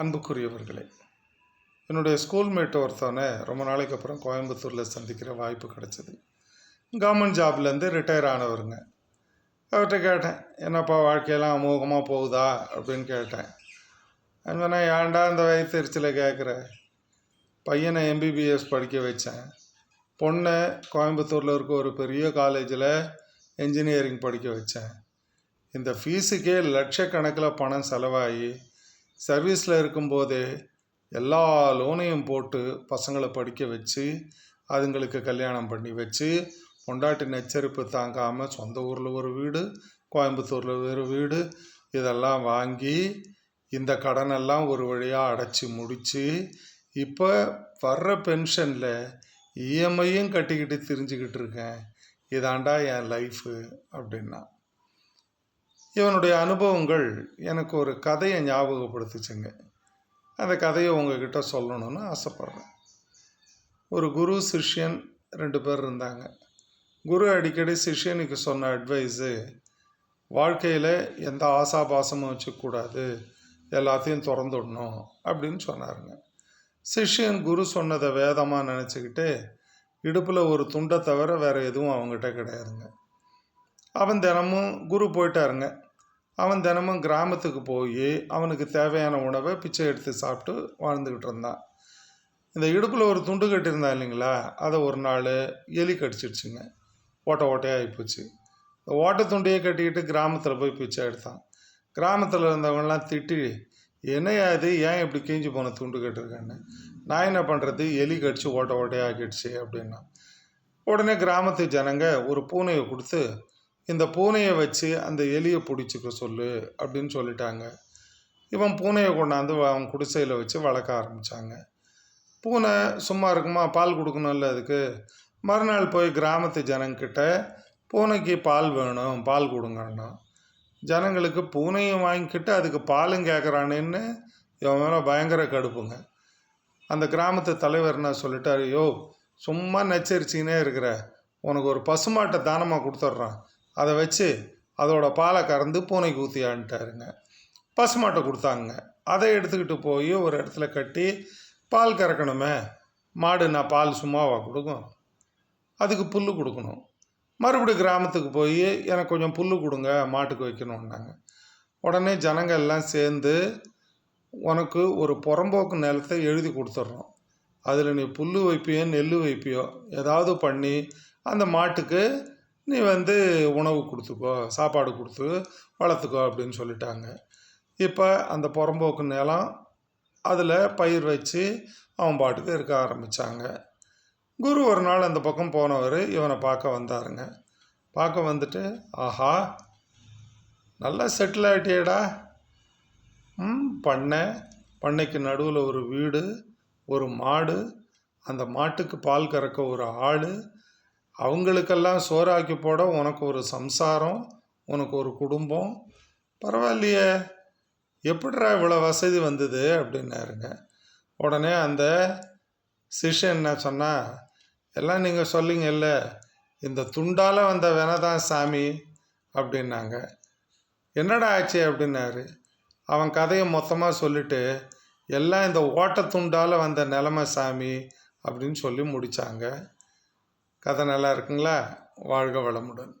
அன்புக்குரியவர்களே என்னுடைய ஸ்கூல்மேட் ஒருத்தவனை ரொம்ப நாளைக்கு அப்புறம் கோயம்புத்தூரில் சந்திக்கிற வாய்ப்பு கிடச்சிது. கவர்மெண்ட் ஜாப்லேருந்து ரிட்டையர் ஆனவருங்க. அவர்கிட்ட கேட்டேன் என்னப்பா வாழ்க்கையெல்லாம் அமோகமாக போகுதா? அப்படின்னு கேட்டேன். சொன்னேன் ஏன்டா இந்த வயிற்றுச்சில் கேட்குற பையனை எம்பிபிஎஸ் படிக்க வச்சேன். பொண்ணை கோயம்புத்தூரில் இருக்க ஒரு பெரிய காலேஜில் என்ஜினியரிங் படிக்க வச்சேன். இந்த ஃபீஸுக்கே லட்சக்கணக்கில் பணம் செலவாகி சர்வீஸில் இருக்கும்போதே எல்லா லோனையும் போட்டு பசங்களை படிக்க வச்சு அதுங்களுக்கு கல்யாணம் பண்ணி வச்சு பொண்டாட்டி நெச்சரிப்பு தாங்காமல் சொந்த ஊரில் ஒரு வீடு கோயம்புத்தூரில் ஒரு வீடு இதெல்லாம் வாங்கி இந்த கடனெல்லாம் ஒரு வழியாக அடைச்சி முடித்து இப்போ வர்ற பென்ஷனில் இஎம்ஐயும் கட்டிக்கிட்டு திரிஞ்சுக்கிட்டு இருக்கேன். இதாண்டா என் லைஃபு அப்படின்னா. இவனுடைய அனுபவங்கள் எனக்கு ஒரு கதையை ஞாபகப்படுத்துச்சுங்க. அந்த கதையை உங்ககிட்ட சொல்லணும்னு ஆசைப்பட்றேன். ஒரு குரு சிஷ்யன் ரெண்டு பேர் இருந்தாங்க. குரு அடிக்கடி சிஷ்யனுக்கு சொன்ன அட்வைஸு வாழ்க்கையில் எந்த ஆசாபாசமும் வச்சுக்கூடாது எல்லாத்தையும் திறந்துடணும் அப்படின்னு சொன்னாருங்க. சிஷ்யன் குரு சொன்னதை வேதமாக நினச்சிக்கிட்டு இடுப்பில் ஒரு துண்டை தவிர வேறு எதுவும் அவங்ககிட்ட கிடையாதுங்க. அவன் தினமும் குரு போயிட்டாருங்க. அவன் தினமும் கிராமத்துக்கு போய் அவனுக்கு தேவையான உணவை பிச்சை எடுத்து சாப்பிட்டு வாழ்ந்துக்கிட்டு இருந்தான். இந்த இடுப்பில் ஒரு துண்டு கட்டியிருந்தான் இல்லைங்களா? அதை ஒரு நாள் எலி கடிச்சிடுச்சுங்க. ஓட்டை ஓட்டையாக ஆகிப்போச்சு இந்த ஓட்ட துண்டையே கட்டிக்கிட்டு கிராமத்தில் போய் பிச்சை எடுத்தான். கிராமத்தில் இருந்தவங்கலாம் திட்டி என்னையா இது? ஏன் இப்படி கீஞ்சி போன துண்டு கட்டிருக்கேன்னு? நான் என்ன பண்ணுறது எலி கடிச்சு ஓட்டை ஓட்டையாக ஆக்கிடுச்சு அப்படின்னா. உடனே கிராமத்து ஜனங்க ஒரு பூனையை கொடுத்து இந்த பூனையை வச்சு அந்த எலியை பிடிச்சிக்க சொல்லு அப்படின்னு சொல்லிட்டாங்க. இவன் பூனையை கொண்டாந்து அவன் குடிசையில் வச்சு வளர்க்க ஆரம்பித்தாங்க பூனை சும்மா இருக்குமா பால் கொடுக்கணும்ல அதுக்கு? மறுநாள் போய் கிராமத்து ஜனங்கிட்ட பூனைக்கு பால் வேணும் பால் கொடுங்கன்னா ஜனங்களுக்கு பூனையும் வாங்கிக்கிட்டு அதுக்கு பாலும் கேட்குறானேன்னு இவன் மேலே பயங்கர கடுப்புங்க. அந்த கிராமத்து தலைவர் என்ன சொல்லிட்டாரு யோ சும்மா நச்சரிச்சிக்கினே இருக்கிற உனக்கு ஒரு பசுமாட்டை தானமாக கொடுத்துட்றான் அதை வச்சு அதோட பாலை கறந்து பூனைக்கு ஊற்றியான்ட்டாருங்க பசுமாட்டை கொடுத்தாங்க. அதை எடுத்துக்கிட்டு போய் ஒரு இடத்துல கட்டி பால் கறக்கணுமே மாடு நான் பால் சும்மாவாக கொடுக்கும்? அதுக்கு புல் கொடுக்கணும். மறுபடியும் கிராமத்துக்கு போய் எனக்கு கொஞ்சம் புல் கொடுங்க மாட்டுக்கு வைக்கணுன்னாங்க உடனே ஜனங்க எல்லாம் சேர்ந்து உனக்கு ஒரு புறம்போக்கு நிலத்தை எழுதி கொடுத்துட்றோம். அதில் நீ புல் வைப்பியோ நெல் வைப்பியோ ஏதாவது பண்ணி அந்த மாட்டுக்கு நீ வந்து உணவு கொடுத்துக்கோ சாப்பாடு கொடுத்து வளர்த்துக்கோ அப்படின்னு சொல்லிட்டாங்க. இப்போ அந்த புறம்போக்கு நிலம் அதில் பயிர் வச்சு அவன் பாட்டுக்கு இருக்க ஆரம்பித்தாங்க குரு ஒரு நாள் அந்த பக்கம் போனவர் இவனை பார்க்க வந்தாருங்க. பார்க்க வந்துட்டு ஆஹா நல்லா செட்டில் ஆகிட்டேடா ம் பண்ணை. பண்ணைக்கு நடுவில் ஒரு வீடு ஒரு மாடு அந்த மாட்டுக்கு பால் கறக்க ஒரு ஆள் அவங்களுக்கெல்லாம் சோறாக்கி போட உனக்கு ஒரு சம்சாரம் உனக்கு ஒரு குடும்பம். பரவாயில்லையே. எப்படிடா இவ்வளோ வசதி வந்தது அப்படின்னாருங்க. உடனே அந்த சிஷ்யன் என்ன சொன்னால் எல்லாம் நீங்கள் சொல்லிங்கல்ல இந்த துண்டால் வந்த வினை தான் சாமி அப்படின்னாங்க. என்னடா ஆச்சு? அப்படின்னாரு. அவன் கதையை மொத்தமாக சொல்லிட்டு எல்லாம் இந்த ஓட்டத்துண்டால் வந்த நிலமை சாமி அப்படின்னு சொல்லி முடித்தாங்க கதை நல்லா இருக்குங்களா? வாழ்க வளமுடன்.